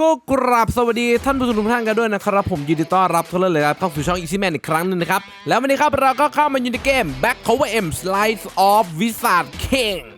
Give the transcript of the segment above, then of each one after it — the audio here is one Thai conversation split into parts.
ก็กราบสวัสดีท่านผู้ชมทุกท่านกันด้วยนะครับผมยินดีต้อนรับทุกท่านเลยครับเข้าสู่ช่อง Easy Man อีกครั้งหนึงนะครับ แล้ววันนี้ครับเราก็เข้ามาอยู่ในเกม Back Cover M Slice of Wizard King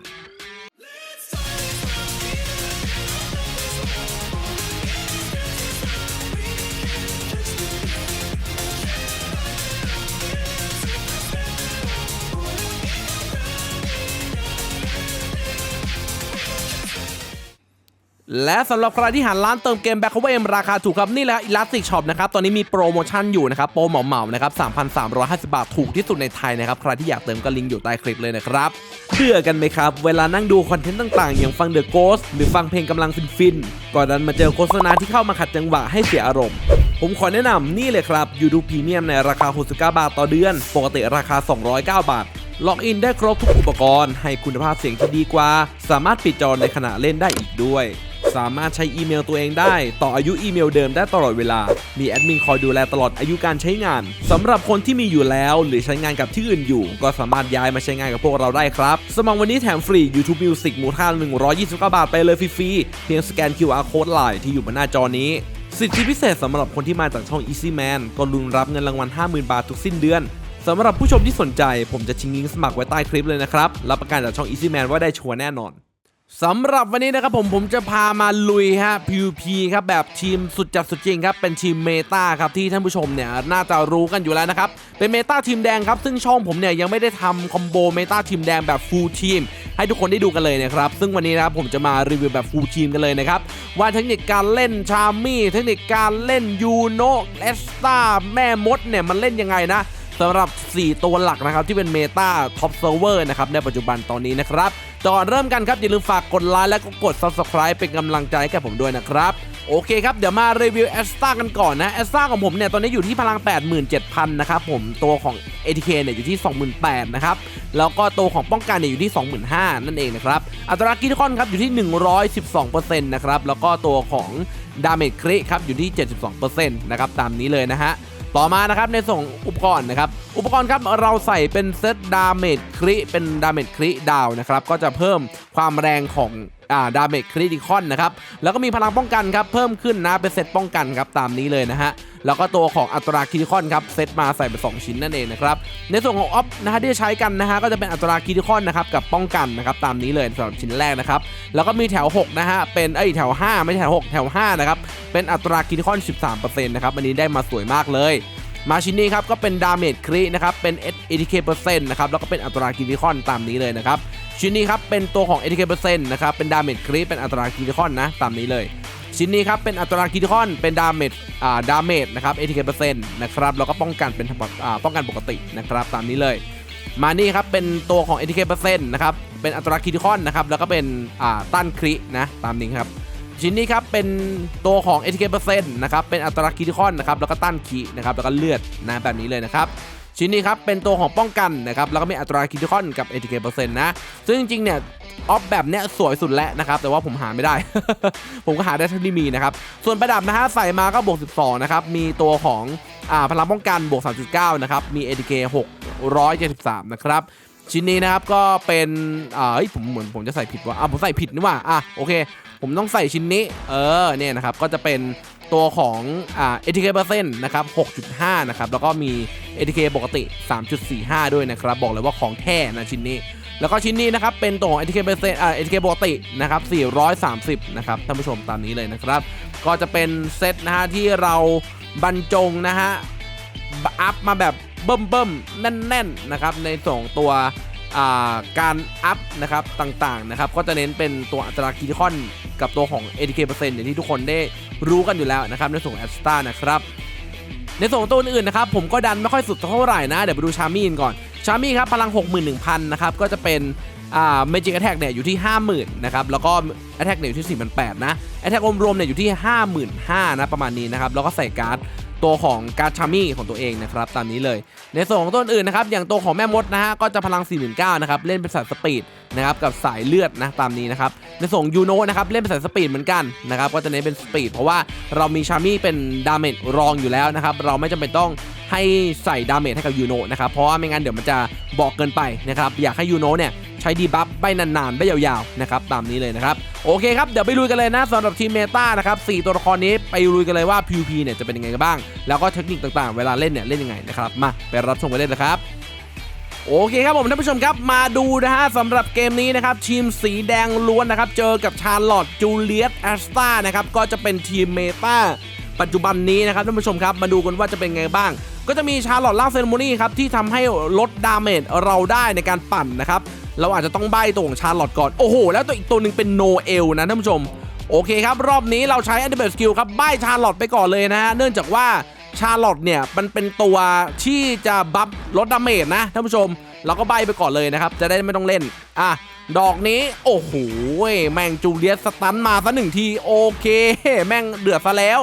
และสำหรับใครที่หาร้านเติมเกม Back Cover M ราคาถูกครับ นี่แหละ Elastic Shop นะครับ ตอนนี้มีโปรโมชั่นอยู่นะครับ โปรเหมาๆนะครับ 3,350 บาทถูกที่สุดในไทยนะครับ ใครที่อยากเติมก็ลิงก์อยู่ใต้คลิปเลยนะครับเบื่อกันไหมครับ เวลานั่งดูคอนเทนต์ต่างๆ อย่างฟัง The Ghost หรือฟังเพลงกำลังฟินๆก่อนนั้นมาเจอโฆษณาที่เข้ามาขัดจังหวะให้เสียอารมณ์ผมขอแนะนำนี่เลยครับ YouTube Premium ในราคา 69 บาทต่อเดือน ปกติราคา 209 บาท ล็อกอินได้ครบทุกอุปกรณ์ ให้คุณภาพเสียงที่ดีกว่า สามารถปิดจอในขณะเล่นได้อีกด้วย สามารถใช้อีเมลตัวเองได้ ต่ออายุอีเมลเดิมได้ตลอดเวลา มีแอดมินคอยดูแลตลอดอายุการใช้งานสำหรับคนที่มีอยู่แล้วหรือใช้งานกับที่อื่นอยู่ ก็สามารถย้ายมาใช้งานกับพวกเราได้ครับ สมัครวันนี้แถมฟรี YouTube Music มูลค่า 129 บาทไปเลยฟรีๆเพียงสแกน QR Code ไลน์ที่อยู่บนหน้าจอนี้สิทธิพิเศษสำหรับคนที่มาจากช่อง Easy Man ก็ลุ้นรับเงินรางวัล 50,000 บาททุกสิ้นเดือนสำหรับผู้ชมที่สนใจ ผมจะชิงลิงก์สมัครไว้ใต้คลิปเลยนะครับ รับประกันจากช่อง Easy Man ว่าได้ชัวร์แน่นอน สำหรับวันนี้นะครับผมผมจะพามาลุยฮะ PVP ครับแบบทีมสุดจัดสุดจริงครับ เป็นทีมเมตาครับที่ท่านผู้ชมเนี่ยน่าจะรู้กันอยู่แล้วนะครับ เป็นเมตาทีมแดงครับ ซึ่งช่องผมเนี่ยยังไม่ได้ทำคอมโบเมตาทีมแดงแบบฟูลทีมให้ทุกคนได้ดูกันเลยนะครับ ซึ่งวันนี้นะครับผมจะมารีวิวแบบฟูลทีมกันเลยนะครับ ว่าเทคนิคการเล่นชามี่เทคนิคการเล่นยูโนเลสตาแม่มดเนี่ยมันเล่นยังไงนะสำหรับ 4 ตัวหลักนะครับที่เป็นเมตาท็อปเซิร์ฟเวอร์นะครับในปัจจุบันตอนนี้นะครับ ก่อนเริ่มกันครับอย่าลืมฝากกดไลค์และก็กด Subscribe เป็นกำลังใจให้กับผมด้วยนะครับ โอเคครับ เดี๋ยวมารีวิวแอสตากันก่อนนะแอสตาของผมเนี่ย ตอนนี้อยู่ที่พลัง 87,000 นะครับผมตัวของ ATK เนี่ยอยู่ที่ 28,000 นะครับ แล้วก็ตัวของป้องกันเนี่ยอยู่ที่ 25,000 นั่นเองนะครับ อัตรากิทคอนครับอยู่ที่ 112%นะครับ แล้วก็ตัวของดาเมจคริครับอยู่ที่ 72%นะครับตามนี้เลยนะฮะ ต่อมานะครับในส่งอุปกรณ์นะครับ อุปกรณ์ครับเราใส่เป็นเซตดาเมจคริเป็นดาเมจคริดาวนะครับ ก็จะเพิ่มความแรงของ อ่าดาเมจคริติคอนนะครับ แล้วก็มีพลังป้องกันครับ เพิ่มขึ้นนะเป็นเซตป้องกันครับตามนี้เลยนะฮะแล้วก็ตัวของอัตราคิติคอนครับเซตมาใส่เป็น2ชิ้นนั่นเองนะครับในส่วนของออฟนะฮะที่ใช้กันนะฮะก็จะเป็นอัตราคิติคอนนะครับกับป้องกันนะครับตามนี้เลยสำหรับชิ้นแรกนะครับแล้วก็มีแถว6นะฮะเป็นไอยแถว 5 ไม่ใช่แถว 6 แถว5นะครับเป็นอัตราคิติคอน 13%นะครับอันนี้ได้มาสวยมากเลยมาชิ้นนี้ครับก็เป็นดาเมจครินะครับเป็น ATK เปอร์เซ็นต์นะครับแล้วก็เป็นอัตราคิติคอนตามนี้เลยนะครับ ชิ้นนี้ครับเป็นตัวของ ATK เปอร์เซ็นต์นะครับเป็นดาเมจคริเป็นอัตราคิติคอนนะตามนี้เลย ชิ้นนี้ครับเป็นอัตราคิติคอนเป็นดาเมจอ่าดาเมจนะครับ ATK เปอร์เซ็นต์นะครับแล้วก็ป้องกันเป็นอ่าป้องกันปกตินะครับตามนี้เลย มานี่ครับเป็นตัวของ ATK เปอร์เซ็นต์นะครับเป็นอัตราคิติคอนนะครับแล้วก็เป็นอ่าต้านครินะตามนี้ครับชิ้นนี้ครับเป็นตัวของ ATK เปอร์เซ็นต์นะครับเป็นอัตราคิติคอนนะครับแล้วก็ต้านคีนะครับแล้วก็เลือดนะแบบนี้เลยนะครับ ชิ้นนี้ครับเป็นตัวของป้องกันนะครับแล้วก็มีอัตราคิติคอนกับ ATK เปอร์เซ็นต์นะซึ่งจริงๆเนี่ยออฟแบบเนี้ยสวยสุดแล้วนะครับแต่ว่าผมหาไม่ได้ ผมก็หาได้เท่าที่มีนะครับส่วนประดับนะฮะใส่มาก็บวก 12 นะครับ มีตัวของอ่าพลังป้องกันบวก 3.9 นะครับ มี ATK 673 นะครับ ชิ้นนี้นะครับก็เป็นอ่าเฮ้ยผมเหมือนผมจะใส่ผิดว่าอ่าผมใส่ผิดนี่ว่าอะโอเค ผมต้องใส่ชิ้นนี้ เออเนี่ยนะครับก็จะเป็น ตัวของอ่า ATK เปอร์เซ็นต์นะครับ 6.5 นะครับ แล้วก็มี ATK ปกติ 3.45 ด้วยนะครับ บอกเลยว่าของแท้นะชิ้นนี้ แล้วก็ชิ้นนี้นะครับ เป็นตัวของ ATK เปอร์เซ็นต์อ่า ATK ปกตินะครับ 430 นะครับ ท่านผู้ชมตามนี้เลยนะครับ ก็จะเป็นเซตนะฮะที่เราบรรจงนะฮะ อัพมาแบบเบิ่มเบิ่มๆแน่นๆ นะครับ ในส่วนของตัวการอัพนะครับต่างๆนะครับก็จะเน้นเป็นตัวอัตราคีคอน กับตัวของ ATK เปอร์เซ็นต์อย่างที่ทุกคนได้รู้กันอยู่แล้วนะครับในส่วนของแอสตานะครับในส่วนของตัวอื่นๆนะครับผมก็ดันไม่ค่อยสุดเท่าไหร่นะ เดี๋ยวไปดูชามี่ก่อน ชามี่ครับพลัง 61,000นะครับก็จะเป็นอ่าเมจิกแอทแทกเนี่ยอยู่ที่ 50,000นะครับแล้วก็แอทแทกเนี่ยอยู่ที่4,800นะแอทแทกรวมๆเนี่ยอยู่ที่ 55,000นะประมาณนี้นะครับแล้วก็ใส่การ์ด ตัวของการชามี่ของตัวเองนะครับตามนี้เลย ในส่วนของตัวอื่นนะครับอย่างตัวของแม่มดนะฮะก็จะพลัง 49นะครับเล่นเป็นสายสปีดนะครับกับสายเลือดนะตามนี้นะครับในส่วนยูโนนะครับเล่นเป็นสายสปีดเหมือนกันนะครับก็จะเน้นเป็นสปีดเพราะว่าเรามีชามี่เป็นดาเมจรองอยู่แล้วนะครับเราไม่จำเป็นต้องให้ใส่ดาเมจให้กับยูโนนะครับเพราะว่าไม่งั้นเดี๋ยวมันจะบอกเกินไปนะครับอยากให้ยูโนเนี่ย ช้ดีบัฟใบนานๆใบยาวๆนะครับตามนี้เลยนะครับโอเคครับเดี๋ยวไปลุยกันเลยนะสำหรับทีมเมตานะครับ4ตัวละครนี้ไปลุยกันเลยว่า PVP เนี่ยจะเป็นยังไงกันบ้าง แล้วก็เทคนิคต่างๆ เวลาเล่นเนี่ยเล่นยังไงนะครับมาไปรับชมกันเลยนะครับโอเคครับผมท่านผู้ชมครับมาดูนะฮะสำหรับเกมนี้นะครับทีมสีแดงล้วนนะครับเจอกับชาร์ลอตจูเลียตแอสตานะครับก็จะเป็นทีมเมตา ปัจจุบันนี้นะครับท่านผู้ชมครับมาดูกันว่าจะเป็นไงบ้าง ก็จะมีชาร์ลอตล่าเซนโมนี่ครับที่ทำให้ลดดาเมจเราได้ในการปั่นนะครับเราอาจจะต้องใบ้ตัวของชาร์ลอตก่อน โอ้โห แล้วตัวอีกตัวหนึ่งเป็นโนเอลนะท่านผู้ชม โอเคครับ รอบนี้เราใช้อันดิเบสกิลครับใบ้ชาร์ลอตไปก่อนเลยนะฮะเนื่องจากว่าชาร์ลอตเนี่ยมันเป็นตัวที่จะบัฟลดดาเมจนะท่านผู้ชม เราก็ใบไปก่อนเลยนะครับ จะได้ไม่ต้องเล่น อะ ดอกนี้ โอ้โห แม่งจูเลียสสตันมาซะหนึ่งที โอเค แม่งเดือดซะแล้ว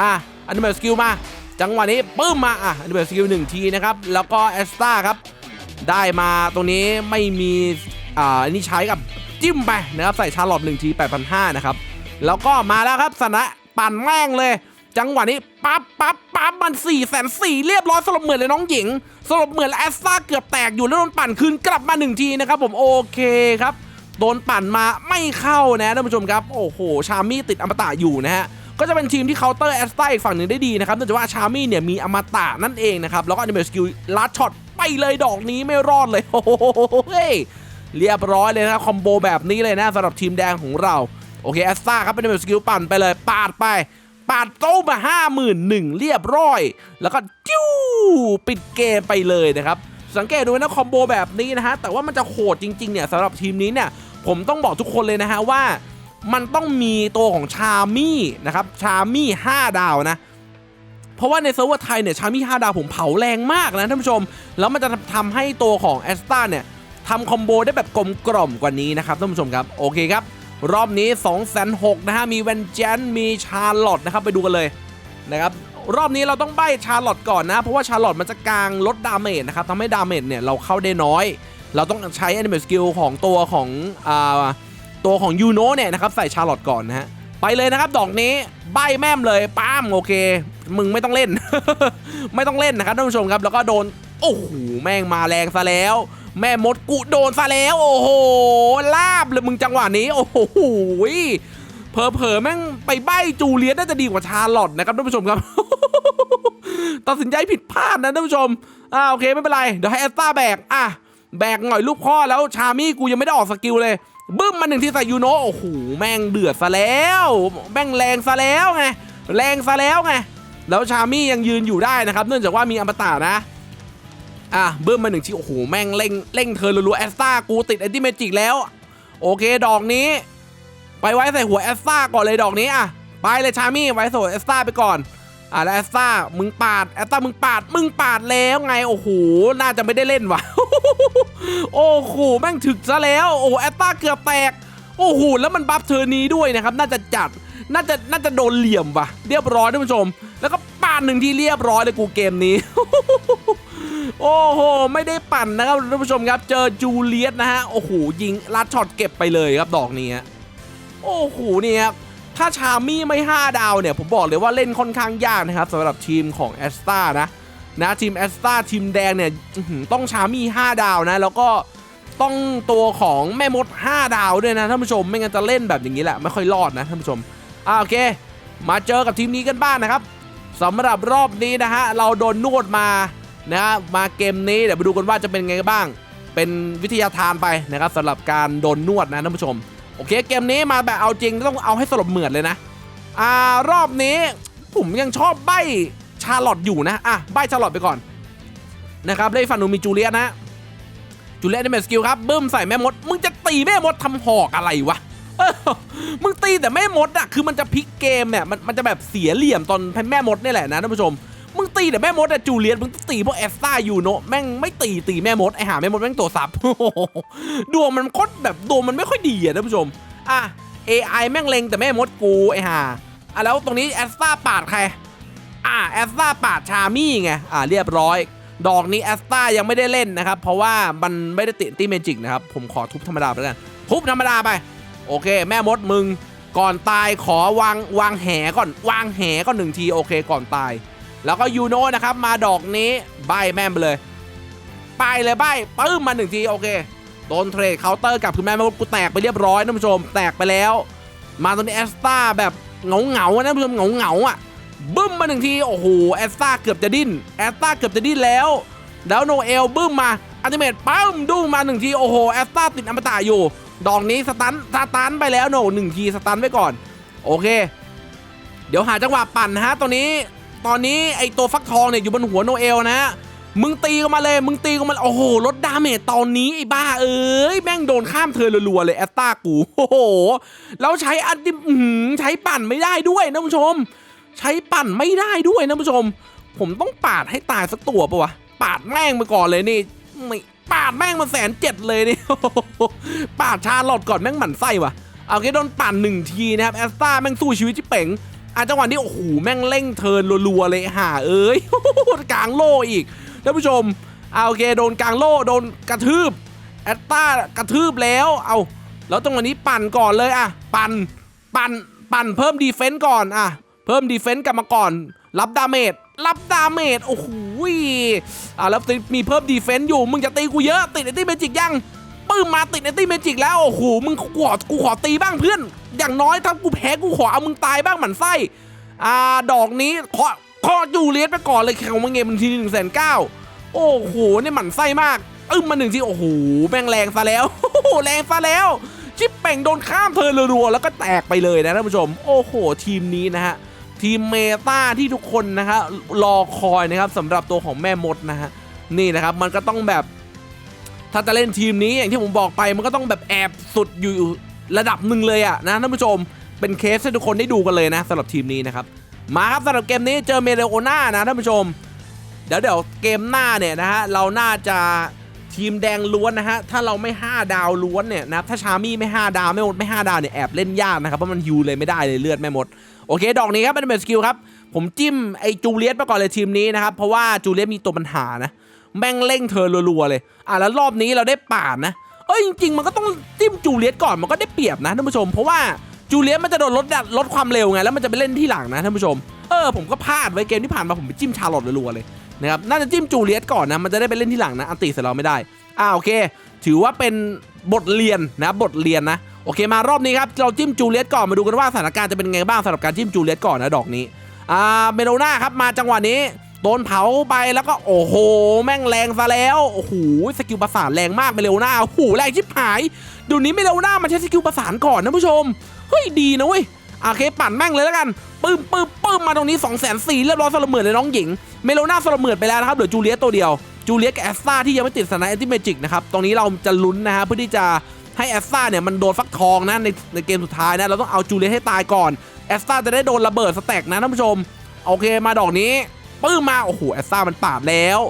อะอันนี้เป็นสกิลมา จังหวะนี้ปึ้มมาอะอันนี้เป็นสกิลหนึ่งทีนะครับ แล้วก็แอสตาครับ ได้มาตรงนี้ไม่มีอ่าอันนี้ใช้กับจิ้มไปนะครับ ใส่ชาร์ลอตหนึ่งที 8,500 นะครับ แล้วก็มาแล้วครับสนะปั่นแม่งเลย จังหวะนี้ปั๊บปั๊บปั๊บมัน4ี่แสนสี่เรียบร้อยสลบเหมือนเลยน้องหญิงสลบเหมือนและแอสซาเกือบแตกอยู่แล้วโดนปั่นคืนกลับมาหนึ่งทีนะครับผมโอเคครับโดนปั่นมาไม่เข้านะท่านผู้ชมครับ โอ้โห ชามี่ติดอมตะอยู่นะฮะ ก็จะเป็นทีมที่เคาน์เตอร์แอสตาอีกฝั่งหนึ่งได้ดีนะครับเนื่องจากว่าชามี่เนี่ยมีอมตะนั่นเองนะครับแล้วก็อนิเมะสกิลลัดช็อตไปเลยดอกนี้ไม่รอดเลยโอ้โหเฮ้ยเรียบร้อยเลยนะคอมโบแบบนี้เลยนะสำหรับทีมแดงของเราโอเคแอสตาครับเป็นแบบสกิลปั่นไปเลยปาดไป ปาดโต้มา 51,000เรียบร้อย แล้วก็จิ้วปิดเกมไปเลยนะครับ สังเกตดูนะคอมโบแบบนี้นะฮะ แต่ว่ามันจะโหดจริง ๆ เนี่ยสำหรับทีมนี้เนี่ย ผมต้องบอกทุกคนเลยนะฮะว่า มันต้องมีตัวของชามี่นะครับชามี่ 5 ดาวนะ เพราะว่าในเซิร์ฟเวอร์ไทยเนี่ยชามี่ 5 ดาวผมเผาแรงมากนะท่านผู้ชม แล้วมันจะทำให้ตัวของแอสตาเนี่ยทำคอมโบได้แบบกลมกล่อมกว่านี้นะครับท่านผู้ชมครับ โอเคครับ รอบนี้2 6 0 0นะฮะมีเวนเจนมีชาร์ลอตนะครับไปดูกันเลยนะครับรอบนี้เราต้องใบ้ชาร์ลอตก่อนนะ เพราะว่าชาร์ลอตมันจะกลางลดดาเมจนะครับทำให้ดาเมจเนี่ยเราเข้าได้น้อย เราต้องใช้แอนิเม e สกิลของตัวของอ่า ตัวของยูโนเนี่ยนะครับใส่ชาร์ลอตก่อนนะฮะไปเลยนะครับดอกนี้ใบแม่มเลยป้ามโอเค มึงไม่ต้องเล่น ไม่ต้องเล่นนะครับท่านผู้ชมครับ แล้วก็โดนโอ้โหแม่งมาแรงซะแล้ว แม่มดกุโดนซะแล้ว โอ้โหลาบเลยมึงจังหวะนี้ โอ้โหเผลอๆแม่งไปใบจูเลียสน่าจะดีกว่าชาร์ลอตนะครับท่านผู้ชมครับตัดสินใจผิดพลาดนะท่านผู้ชมอ่าโอเคไม่เป็นไรเดี๋ยวให้แอสตาแบกอะแบกหน่อยลูกพ่อแล้วชามี่กูยังไม่ได้ออกสกิลเลย บึ้มมาหนึ่งที่ใส่ยูโนโอ้โหแม่งเดือดซะแล้ว แม่งแรงซะแล้วไงแรงซะแล้วไงแล้วชามี่ยังยืนอยู่ได้นะครับ เนื่องจากว่ามีอมตะนะอะบิ้มมาหนึ่งทีโอ้โหแม่งเร่งเร่งเธอรัวๆแอสตากูติดแอนติเมจิกแล้ว โอเคดอกนี้ ไปไว้ใส่หัวแอสตาก่อนเลยดอกนี้อะไปเลยชามี่ไว้ใส่หัวแอสตาไปก่อน อะแล้วแอสตามึงปาดแอสตามึงปาด มึงปาดแล้วไงโอ้โหน่าจะไม่ได้เล่นว่ะโอ้โหแม่งถึกซะแล้วโอ้แอสตาเกือบแตกโอ้โหแล้วมันบัฟเธอนี้ด้วยนะครับ น่าจะจัดน่าจะน่าจะโดนเหลี่ยมว่ะ เรียบร้อยท่านผู้ชม แล้วก็ปาดหนึ่งที่เรียบร้อยเลยกูเกมนี้โอ้โห ไม่ได้ปั่นนะครับท่านผู้ชมครับ เจอจูเลียสนะฮะ โอ้โห ยิงลัดช็อตเก็บไปเลยครับดอกนี้โอ้โห นี่ครับ ถ้าชามี่ไม่ 5 ดาวเนี่ย ผมบอกเลยว่าเล่นค่อนข้างยากนะครับสำหรับทีมของแอสตานะนะทีมแอสตาทีมแดงเนี่ยต้องชามี่ 5 ดาวนะ แล้วก็ต้องตัวของแม่มด 5 ดาวด้วยนะท่านผู้ชมไม่งั้นจะเล่นแบบอย่างนี้แหละไม่ค่อยรอดนะท่านผู้ชมอ่าโอเค มาเจอกับทีมนี้กันบ้างนะครับสำหรับรอบนี้นะฮะเราโดนนวดมานะฮะมาเกมนี้เดี๋ยวไปดูกันว่าจะเป็นไงบ้าง เป็นวิทยาทานไปนะครับสำหรับการโดนนวดนะท่านผู้ชม อเคเกมนี้มาแบบเอาจริงต้องเอาให้สลบเหมือดเลยนะอ่ารอบนี้ผมยังชอบใบชาร์ลอตอยู่นะอะใบชาร์ลอตไปก่อนนะครับเลขฝั่งหนูมีจูเลียนะจูเลียสในเมสกิลครับบึ้มใส่แม่มด มึงจะตีแม่มดทำหอกอะไรวะมึงตีแต่แม่มดอะคือมันจะพลิกเกมเนี่ยมันมันจะแบบเสียเหลี่ยมตอนแม่มดนี่แหละนะท่านผู้ชม มึงตีแต่แม่มดอะจูเลียสมึงตีพวกแอสตาอยู่โนะแม่งไม่ตีตีแม่มดไอหาแม่มดแม่งตัวซับดวงมันโคตรแบบดวงมันไม่ค่อยดีอะท่านผู้ชมอะ AI แม่งเล็งแต่แม่มดกูไอหาอะแล้วตรงนี้แอสตาปาดใครอะแอสตาปาดชามี่ไงอะเรียบร้อย ดอกนี้แอสตายังไม่ได้เล่นนะครับ เพราะว่ามันไม่ได้ติดตีเมจิกนะครับผมขอทุบธรรมดาไปแล้วกันทุบธรรมดาไป โอเค แม่มดมึงก่อนตายขอวางวางแหก่อน วางแหก่อนหนึ่งทีโอเค ก่อนตาย แล้วก็ยูโนนะครับมาดอกนี้ใบแม่มไปเลยไปเลยใบปื้มมาหนึ่งทีโอเคโดนเทรดเคาน์เตอร์กลับคือแม่มกูแตกไปเรียบร้อยท่านผู้ชม แตกไปแล้ว มาตรงนี้แอสตาแบบเหงาเหงานะท่านผู้ชมเหงาเหงาอะบึ้มมาหนึ่งทีโอ้โหแอสตาเกือบจะดิ้นแอสตาเกือบจะดิ้นแล้วแล้วโนเอลบึ้มมาอัติเมตปั้มดุ้งมาหนึ่งทีโอ้โหแอสตาติดอมตะอยู่ ดอกนี้สตันสตันไปแล้วโนหนึ่งทีสตันไว้ก่อน โอเค เดี๋ยวหาจังหวะปั่นฮะตอนนี้ ตอนนี้ไอตัวฟักทองเนี่ยอยู่บนหัวโนเอลนะมึงตีกันมาเลย มึงตีกันมา โอ้โห ลดดาเมจตอนนี้ไอ้บ้าเอ้ย แม่งโดนข้ามเธอรัวๆเลยแอตตากู โอ้โห แล้วใช้อันดิอื้อหือใช้ปั่นไม่ได้ด้วยนะผู้ชม ใช้ปั่นไม่ได้ด้วยนะผู้ชม ผมต้องปาดให้ตายสักตัวปะวะ ปาดแม่งไปก่อนเลยนี่ไม่ปาดแม่งมาแสนเจ็ดเลยนี่ ปาดชาหลอดก่อนแม่งหมั่นไส้วะเอาแค่โดนปั่นหนึ่งทีนะครับแอสตาแม่งสู้ชีวิตที่เป๋ง อะจังหวะนี้โอ้โหแม่งเร่งเทินรัวๆเลยห่าเอ้ยกลางโล่อีกท่านผู้ชมเอาโอเคโดนกลางโล่โดนกระทืบแอสตากระทืบแล้วเอาแล้วจังหวะนี้ปั่นก่อนเลยอะปั่นปั่นปั่นเพิ่มดีเฟนต์ก่อนอะเพิ่มดีเฟนต์กลับมาก่อน รับดาเมจรับดาเมจโอ้โหอะแล้วมีเพิ่มดีเฟนต์อยู่มึงจะตีกูเยอะติดไอตี้เมจิกยัง ปื้มมาติดในตี้เมจิกแล้ว โอ้โห มึงขอกูขอตีบ้างเพื่อน อย่างน้อยถ้ากูแพ้กูขอเอามึงตายบ้างหมันไส้ อ่า ดอกนี้ขอขอจูเลียสไปก่อนเลยแข่งมึงเงมึงทีหนึ่งแสนเก้าโอ้โหนี่หมันไส้มากอึ้มมาหนึ่งทีโอ้โห แม่งแรงซะแล้วโอ้โหแรงซะแล้ว ชิปเป่งโดนข้ามเธอรัวๆแล้วก็แตกไปเลยนะท่านผู้ชม โอ้โห ทีมนี้นะฮะ ทีมเมตาที่ทุกคนนะฮะรอคอยนะครับสำหรับตัวของแม่มดนะฮะ นี่นะครับ มันก็ต้องแบบ ถ้าจะเล่นทีมนี้อย่างที่ผมบอกไปมันก็ต้องแบบแอบสุดอยู่ระดับหนึ่งเลยอะนะท่านผู้ชมเป็นเคสให้ทุกคนได้ดูกันเลยนะสำหรับทีมนี้นะครับมาครับสำหรับเกมนี้เจอเมเดโอน่านะท่านผู้ชม เดี๋ยวเดี๋ยวเกมหน้าเนี่ยนะฮะเราน่าจะทีมแดงล้วนนะฮะถ้าเราไม่ 5 ดาวล้วนเนี่ยนะถ้าชามี่ไม่ 5 ดาวไม่หมดไม่ 5 ดาวเนี่ยแอบเล่นยากนะครับเพราะมันฮิวเลยไม่ได้เลยเลือดไม่หมดโอเค ดอกนี้ครับเป็นเบสกิลครับผมจิ้มไอจูเลียสไปก่อนเลยทีมนี้นะครับเพราะว่าจูเลียสมีตัวปัญหานะ แม่งเร่งเธอรัวๆเลย อะแล้วรอบนี้เราได้ป่านนะเอ้ยจริงๆ มันก็ต้องจิ้มจูเลียสก่อนมันก็ได้เปรียบนะท่านผู้ชม เพราะว่าจูเลียสมันจะโดนลดลดความเร็วไงแล้วมันจะไปเล่นที่หลังนะท่านผู้ชมเออผมก็พลาดไว้เกมที่ผ่านมาผมไปจิ้มชาลอตรัวๆเลยนะครับน่าจะจิ้มจูเลียสก่อนนะมันจะได้ไปเล่นที่หลังนะอันติเสร็จเราไม่ได้อ่าโอเค ถือว่าเป็นบทเรียนนะบทเรียนนะโอเคมารอบนี้ครับเราจิ้มจูเลียสก่อนมาดูกันว่าสถานการณ์จะเป็นไงบ้างสำหรับการจิ้มจูเลียสก่อนนะดอกนี้อ่าเมโลนาครับมาจังหวะนี้ โดนเผาไปแล้วก็โอ้โห แม่งแรงซะแล้วโอ้โหสกิลประสานแรงมากเมเลวหน้าโอ้โหแรงชิบหายเดี๋ยวนี้เมเลวหน้ามันใช้สกิลประสานก่อนนะผู้ชมเฮ้ยดีนะเว้ยโอเคปั่นแม่งเลยแล้วกันปึ้มปึ้มปึ้มมาตรงนี้2องแสนสี่เรียบร้อยสลบเหมือนเลยน้องหญิง เมเลน้าสลบเหมือนไปแล้วนะครับเหลือจูเลียสตัวเดียวจูเลียกับแอสตาที่ยังไม่ติดสถานะแอนติเมจิกนะครับตรงนี้เราจะลุ้นนะฮะเพื่อที่จะให้แอสตาเนี่ยมันโดนฟักทองนะในในเกมสุดท้ายนะเราต้องเอาจูเลียให้ตายก่อนแอสตาจะได้โดนระเบิดสแต็กนะท่านผู้ชมโอเคมาดอกนี้ ปื้มมาโอ้โหแอสซ่ามันปาดแล้ว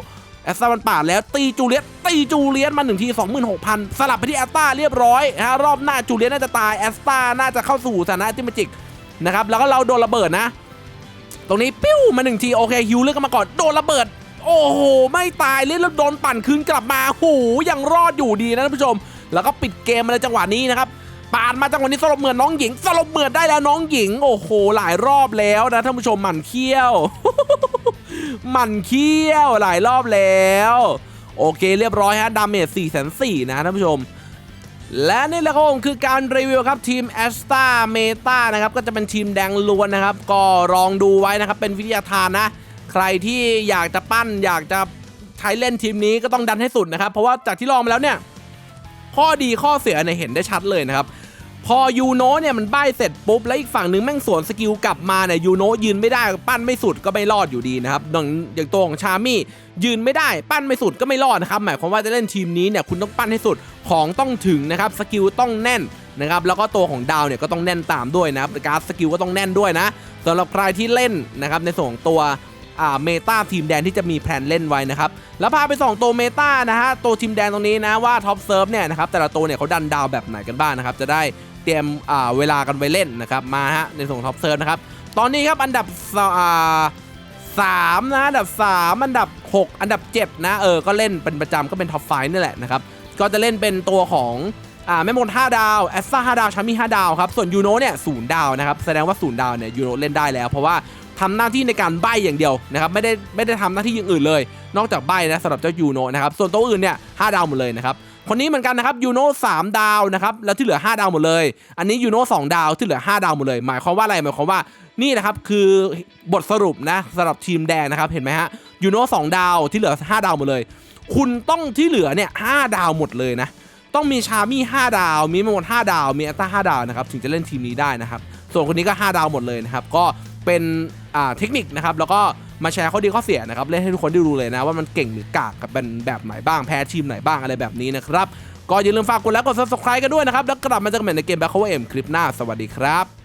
แอสซ่ามันปาดแล้วตีจูเลียสตีจูเลียสมาหนึ่งที 26,000 สลับไปที่แอสตาเรียบร้อยนะฮะรอบหน้าจูเลียสน่าจะตายแอสตาน่าจะเข้าสู่สถานะที่มจิกนะครับแล้วก็เราโดนระเบิดนะ ตรงนี้ปิ้วมาหนึ่งทีโอเคฮิวเลือกมาก่อนโดนระเบิด โอ้โห ไม่ตายเล่นแล้วโดนปั่นคืนกลับมาโอ้โหยังรอดอยู่ดีนะท่านผู้ชม แล้วก็ปิดเกมมาในจังหวะนี้นะครับ ปาดมาจังหวะนี้สลบเหมือนน้องหญิง สลบเหมือนได้แล้วน้องหญิง โอ้โห หลายรอบแล้วนะท่านผู้ชมหมั่นเคี้ยวหมั่นเคี้ยวหลายรอบแล้ว โอเคเรียบร้อยฮะดาเมจ4 4 0 0 0นะท่านผู้ชมและนี่แหละครับผมคือการรีวิวครับทีมแอสตาเมตานะครับก็จะเป็นทีมแดงล้วนนะครับ ก็ลองดูไว้นะครับเป็นวิทยาทานนะ ใครที่อยากจะปั้นอยากจะใช้เล่นทีมนี้ก็ต้องดันให้สุดนะครับ เพราะว่าจากที่ลองมาแล้วเนี่ย ข้อดีข้อเสียเนี่ยเห็นได้ชัดเลยนะครับ พอยูโนเนี่ยมันใบ้เสร็จปุ๊บ แล้วอีกฝั่งหนึ่งแม่งสวนสกิลกลับมาเนี่ยยูโนยืนไม่ได้ปั้นไม่สุดก็ไม่รอดอยู่ดีนะครับอย่างอย่างตัวของชามี่ยืนไม่ได้ปั้นไม่สุดก็ไม่รอดนะครับหมายความว่าจะเล่นทีมนี้เนี่ยคุณต้องปั้นให้สุดของต้องถึงนะครับสกิลต้องแน่นนะครับแล้วก็ตัวของดาวเนี่ยก็ต้องแน่นตามด้วยนะครับการสกิลก็ต้องแน่นด้วยนะสำหรับใครที่เล่นนะครับในส่วนของตัวเมตาทีมแดงที่จะมีแผนเล่นไว้นะครับ แล้วพาไปสองตัวเมตานะฮะตัวทีมแดงตรงนี้นะว่าท็อปเซิร์ฟเนี่ยนะครับแต่ละตัวเนี่ยเขาดันดาวแบบไหนกันบ้างนะครับจะได้ เตรียมเวลากันไว้เล่นนะครับมาฮะในส่งท็อปเซิร์ฟนะครับตอนนี้ครับอันดับสามนะอันดับ 3 อันดับ 6 อันดับ 7 นะเออก็เล่นเป็นประจำก็เป็นท็อปไฟนี่แหละนะครับก็จะเล่นเป็นตัวของอ่าแม่มด5ดาวแอสซ่า5ดาวชามี่5ดาวครับส่วนยูโนเนี่ยศูนย์ดาวนะครับแสดงว่าศูนย์ดาวเนี่ยยูโนเล่นได้แล้ว เพราะว่าทำหน้าที่ในการใบอย่างเดียวนะครับไม่ได้ไม่ได้ทำหน้าที่อย่างอื่นเลย นอกจากใบนะสำหรับเจ้ายูโนนะครับส่วนตัวอื่นเนี่ย5ดาวหมดเลยนะครับ คนนี้เหมือนกันนะครับยูโน่3ดาวนะครับแล้วที่เหลือ 5 ดาวหมดเลย อันนี้ยูโน่2ดาวที่เหลือ 5 ดาวหมดเลย หมายความว่าอะไรหมายความว่านี่นะครับคือบทสรุปนะสำหรับทีมแดงนะครับเห็นไหมฮะยูโน่2ดาวที่เหลือ 5 ดาวหมดเลย คุณต้องที่เหลือเนี่ย5ดาวหมดเลยนะต้องมีชามี่5ดาว มีมาหมด5ดาว มีอัตตา5ดาวนะครับถึงจะเล่นทีมนี้ได้นะครับ ส่วนคนนี้ก็ 5 ดาวหมดเลยนะครับ ก็เป็นเทคนิคนะครับ แล้วก็ มาแชร์ข้อดีข้อเสียนะครับเล่นให้ทุกคนได้รู้เลยนะว่ามันเก่งหรือกากกับเป็นแบบไหนบ้างแพ้ทีมไหนบ้างอะไรแบบนี้นะครับก็อย่าลืมฝากกดไลค์กด subscribe กันด้วยนะครับแล้วกลับมาเจอกันใหม่ในเกม Battle M คลิปหน้าสวัสดีครับ